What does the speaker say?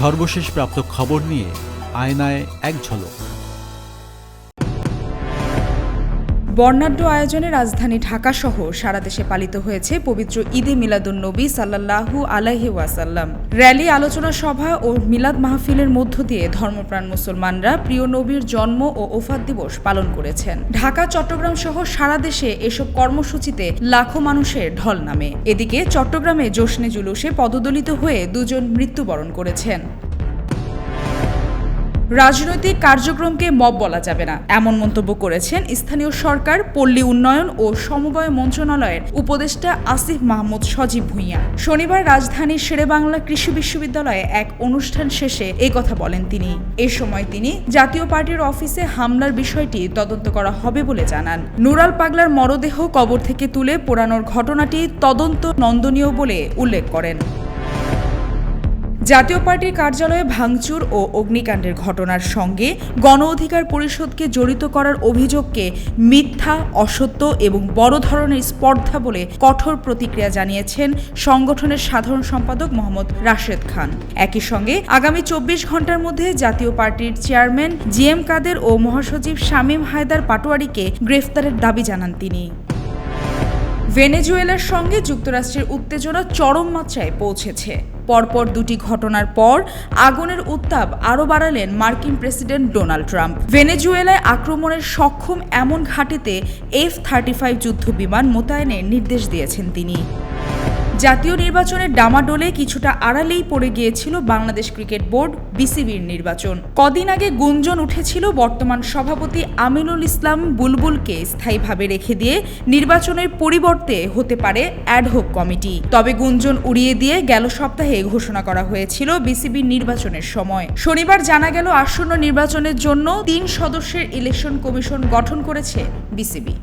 সর্বশেষ প্রাপ্ত খবর নিয়ে আয়নায় এক ঝলক। বর্ণাঢ্য আয়োজনে রাজধানী ঢাকা সহ সারা দেশে পালিত হয়েছে পবিত্র ঈদে মিলাদুন নবী সাল্লাল্লাহু আলাইহি ওয়াসাল্লাম। র্যালি, আলোচনা সভা ও মিলাদ মাহফিলের মধ্য দিয়ে ধর্মপ্রাণ মুসলমানরা প্রিয় নবীর জন্ম ও ওফাত দিবস পালন করেছেন। ঢাকা, চট্টগ্রাম সহ সারা দেশে এসব কর্মসূচিতে লাখো মানুষের ঢল নামে। এদিকে চট্টগ্রামে জোশনে জুলুসে পদদলিত হয়ে দুজন মৃত্যুবরণ করেছেন। রাজনৈতিক কার্যক্রমকে মব বলা যাবে না। এমন মন্তব্য করেছেন স্থানীয় সরকার, পল্লী উন্নয়ন ও সমবায় মন্ত্রণালয়ের উপদেষ্টা আসিফ মাহমুদ সজীব ভুঁইয়া। শনিবার রাজধানীর শেরেবাংলা কৃষি বিশ্ববিদ্যালয়ে এক অনুষ্ঠান শেষে এই কথা বলেন তিনি। এ সময় তিনি জাতীয় পার্টির অফিসে হামলার বিষয়টি তদন্ত করা হবে বলে জানান। নুরাল পাগলার মরদেহ কবর থেকে তুলে পোড়ানোর ঘটনাটি তদন্ত নন্দনীয় বলে উল্লেখ করেন। জাতীয় পার্টির কার্যালয়ে ভাঙচুর ও অগ্নিকাণ্ডের ঘটনার সঙ্গে গণ অধিকার পরিষদকে জড়িত করার অভিযোগকে মিথ্যা, অসত্য এবং বড় ধরনের স্পর্ধা বলে কঠোর প্রতিক্রিয়া জানিয়েছেন সংগঠনের সাধারণ সম্পাদক মোহাম্মদ রাশেদ খান। একই সঙ্গে আগামী চব্বিশ ঘণ্টার মধ্যে জাতীয় পার্টির চেয়ারম্যান জি এম কাদের ও মহাসচিব শামীম হায়দার পাটোয়ারিকে গ্রেফতারের দাবি জানান তিনি। ভেনেজুয়েলার সঙ্গে যুক্তরাষ্ট্রের উত্তেজনা চরম মাত্রায় পৌঁছেছে। পরপর দুটি ঘটনার পর আগুনের উত্তাপ আরও বাড়ালেন মার্কিন প্রেসিডেন্ট ডোনাল্ড ট্রাম্প। ভেনেজুয়েলায় আক্রমণের সক্ষম এমন ঘাটিতে এফ থার্টি ফাইভ যুদ্ধ বিমান মোতায়েনের নির্দেশ দিয়েছেন তিনি। জাতীয় নির্বাচনের ডামাডোলে কিছুটা আড়ালেই পড়ে গিয়েছিল বাংলাদেশ ক্রিকেট বোর্ড বিসিবির নির্বাচন। কদিন আগে গুঞ্জন উঠেছিল বর্তমান সভাপতি আমিনুল ইসলাম বুলবুলকে স্থায়ীভাবে রেখে দিয়ে নির্বাচনের পরিবর্তে হতে পারে অ্যাডহক কমিটি তবে গুঞ্জন উড়িয়ে দিয়ে গেল সপ্তাহে ঘোষণা করা হয়েছিল বিসিবির নির্বাচনের সময়। শনিবার জানা গেল আসন্ন নির্বাচনের জন্য তিন সদস্যের ইলেকশন কমিশন গঠন করেছে বিসিবি।